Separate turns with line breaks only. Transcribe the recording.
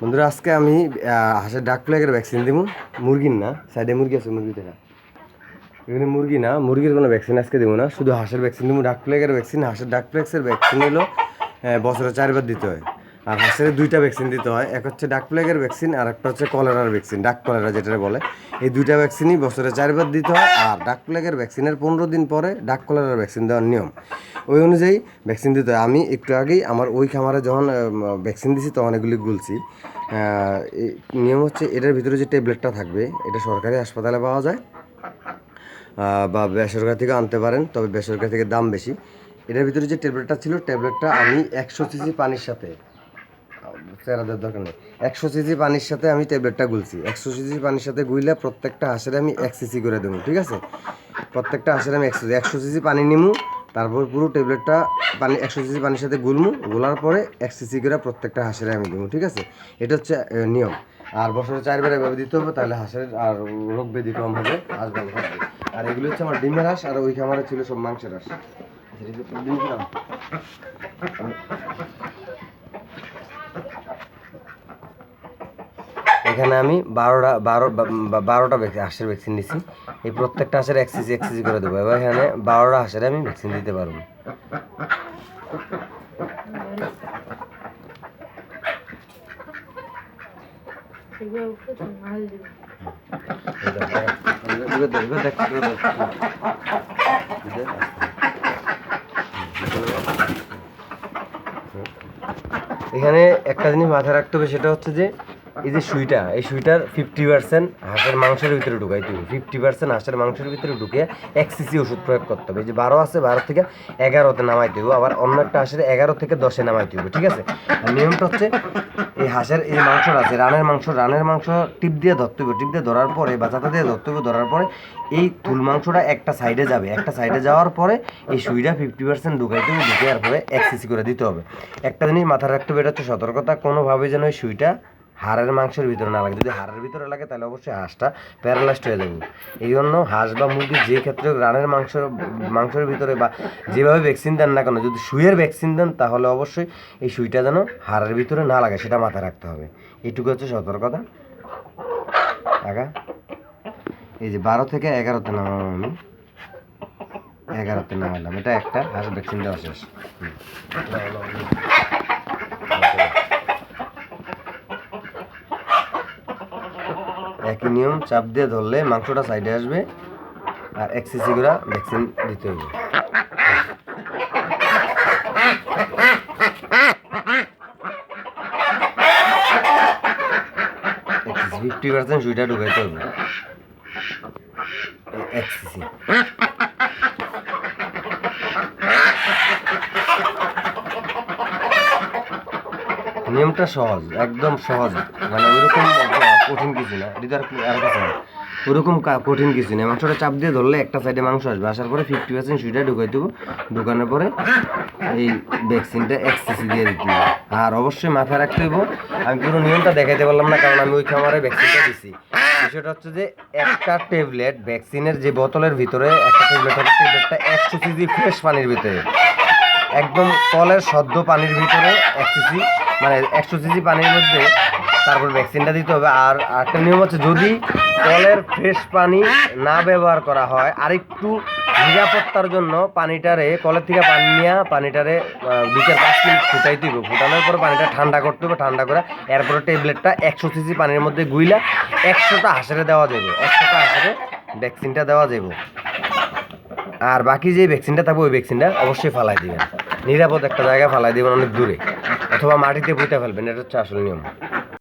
বন্ধুরা, আজকে আমি হাঁসের ডাক প্লেগের ভ্যাকসিন দিব মুরগির না সাইডে মুরগি আছে মুরগি দেখা। এখানে মুরগি না, মুরগির কোনো ভ্যাকসিন আজকে দেবো না। শুধু হাঁসের ভ্যাকসিন দেবো ডাক প্লেগের ভ্যাকসিন হাঁসের ডাক প্লেক্সের ভ্যাকসিন হলো বছরে চারবার দিতে হয়। আর হাঁসের দুইটা ভ্যাকসিন দিতে হয়। এক হচ্ছে ডাক প্লেগের ভ্যাকসিন আর একটা হচ্ছে কলেরার ভ্যাকসিন ডাক কলেরা যেটা বলে। এই দুইটা ভ্যাকসিনই বছরে চারবার দিতে হয়, আর ডাক প্লেগের ভ্যাকসিনের পনেরো দিন পরে ডাক কলেরার ভ্যাকসিন দেওয়ার নিয়ম। ওই অনুযায়ী ভ্যাকসিন দিতে হয়। আমি একটু আগেই আমার ওই খামারে যখন ভ্যাকসিন দিছি, তখন এগুলি গুলছি। নিয়ম হচ্ছে এটার ভিতরে যে ট্যাবলেটটা থাকবে, এটা সরকারি হাসপাতালে পাওয়া যায়। বা বেসরকারি থেকে আনতে পারেন, তবে বেসরকারি থেকে দাম বেশি। এটার ভিতরে যে ট্যাবলেটটা ছিল ট্যাবলেটটা আমি একশো সিসি পানির সাথে চেরাদের দরকার নেই। একশো সিসি পানির সাথে আমি ট্যাবলেটটা গুলছি। একশো সিসি পানির সাথে গুইলে প্রত্যেকটা হাঁসের আমি এক সিসি করে দেবো, ঠিক আছে? প্রত্যেকটা হাঁসের আমি একশো একশো সিসি পানি নিমু, তারপর পুরো ট্যাবলেটটা পানি, একশো সিসি পানির সাথে গুলমু, গোলার পরে এক সিসি করে প্রত্যেকটা হাঁসের আমি দেবো, ঠিক আছে? এটা হচ্ছে নিয়ম। আর বছরে চারবার এভাবে দিতে হবে, তাহলে হাঁসের আর রোগ ব্যাধি কম হবে, হাঁস ভালো আর এগুলো হচ্ছে আমার ডিমের হাঁস, আর ওই খামারে ছিল সব মাংসের হাঁস। এখানে আমি বারোটা, বারো বারোটা হাঁসের ভ্যাকসিন দিছি এই প্রত্যেকটা হাঁসের এক সিসি করে দেবো। এবার এখানে বারোটা হাঁসের আমি ভ্যাকসিন দিতে পারব। এখানে একটা জিনিস মাথায় রাখতে হবে, সেটা হচ্ছে যে এই যে সুইটা, এই সুইটার ফিফটি পার্সেন্ট হাঁসের মাংসের ভিতরে ঢুকাইতে হবে ফিফটি পার্সেন্ট হাঁসের মাংসের ভিতরে ঢুকে এক সিসি ওষুধ প্রয়োগ করতে হবে। এই যে বারো আছে, বারো থেকে এগারোতে নামাইতে হবে আবার অন্য একটা হাঁসের এগারো থেকে দশে নামাইতে হবে ঠিক আছে? আর নিয়মটা হচ্ছে, এই হাঁসের এই মাংসটা আছে, রানের মাংস রানের মাংস টিপ দিয়ে ধরতে হবে। টিপ দিয়ে ধরার পরে বাচ্চাটা দিয়ে ধরতে হবে, ধরার পরে এই থুল মাংসটা একটা সাইডে যাবে। একটা সাইডে যাওয়ার পরে এই সুইটা ফিফটি পার্সেন্ট ঢুকাইতে হবে ঢুকে আর পরে এক সিসি করে দিতে হবে। একটা জিনিস মাথায় রাখতে হবে, এটা হচ্ছে সতর্কতা। কোনোভাবে যেন ওই সুইটা হাড়ের মাংসের ভিতরে না লাগে। যদি হাড়ের ভিতরে লাগে, তাহলে অবশ্যই হাঁসটা প্যারালাইজড হয়ে যাবে। এই জন্য হাঁস বা মুরগি যে ক্ষেত্রে রানের মাংস, মাংসের ভিতরে বা যেভাবে ভ্যাকসিন দেন না কেন, যদি সুইয়ের ভ্যাকসিন দেন, তাহলে অবশ্যই এই সুইটা যেন হাড়ের ভিতরে না লাগে, সেটা মাথায় রাখতে হবে। এটুকু হচ্ছে সতর্কতা। আগা। এই যে বারো থেকে এগারোতে নামাম আমি। এগারোতে নামালাম। এটা একটা হাঁস ভ্যাকসিন দেওয়া শেষ। একই নিয়ম, চাপ দিয়ে ধরলে মাংসটা সাইডে আসবে আর এক সিসি করে ভ্যাকসিন দিতে হবে ফিফটি পার্সেন্ট সুইটা ঢুকাইতে হবে এক সিসি নিয়মটা সহজ, একদম সহজ। মানে ওইরকম কঠিন কিছু না এটা আর কিছু না। ওরকম কঠিন কিছু না। মাংসটা চাপ দিয়ে ধরলে একটা সাইডে মাংস আসবে। আসার পরে ফিফটি পার্সেন্ট সুইটা ঢুকাই দেবো। ঢুকানোর পরে এই ভ্যাকসিনটা এক সিসি দিয়ে দিতে হবে। আর অবশ্যই মাথায় রাখতে হইব, আমি পুরো নিয়মটা দেখাইতে পারলাম না, কারণ আমি ওই খামারে ভ্যাকসিনটা দিছি। বিষয়টা হচ্ছে যে একটা ট্যাবলেট ভ্যাকসিনের যে বোতলের ভিতরে, একটা ট্যাবলেট হবে ট্যাবলেটটা একশো সিসি ফ্রেশ পানির ভিতরে। একদম কলের সদ্য পানির ভিতরে এক সিসি মানে একশো সিসি পানির মধ্যে তারপর ভ্যাকসিনটা দিতে হবে। আর একটা নিয়ম হচ্ছে যদি কলের ফ্রেশ পানি না ব্যবহার করা হয়, আরেকটু নিরাপত্তার জন্য পানিটারে, কলের থেকে পানি নিয়ে পানিটারে চার পাঁচ মিনিট ফুটাই হবে ফুটানোর পর পানিটা ঠান্ডা করতে হবে, ঠান্ডা করে এরপরে ট্যাবলেটটা একশো সিসি পানির মধ্যে গুইলা একশোটা হাঁসেরে দেওয়া যাবে। একশোটা হাঁসেরে ভ্যাকসিনটা দেওয়া যাবে। আর বাকি যে ভ্যাকসিনটা থাকবে, ওই ভ্যাকসিনটা অবশ্যই ফালাই দিবেন। নিরাপদ একটা জায়গায় ফালাই দিবেন অনেক দূরে। অথবা মাটিতে পুঁতে ফেলবেন, এটা হচ্ছে আসল নিয়ম।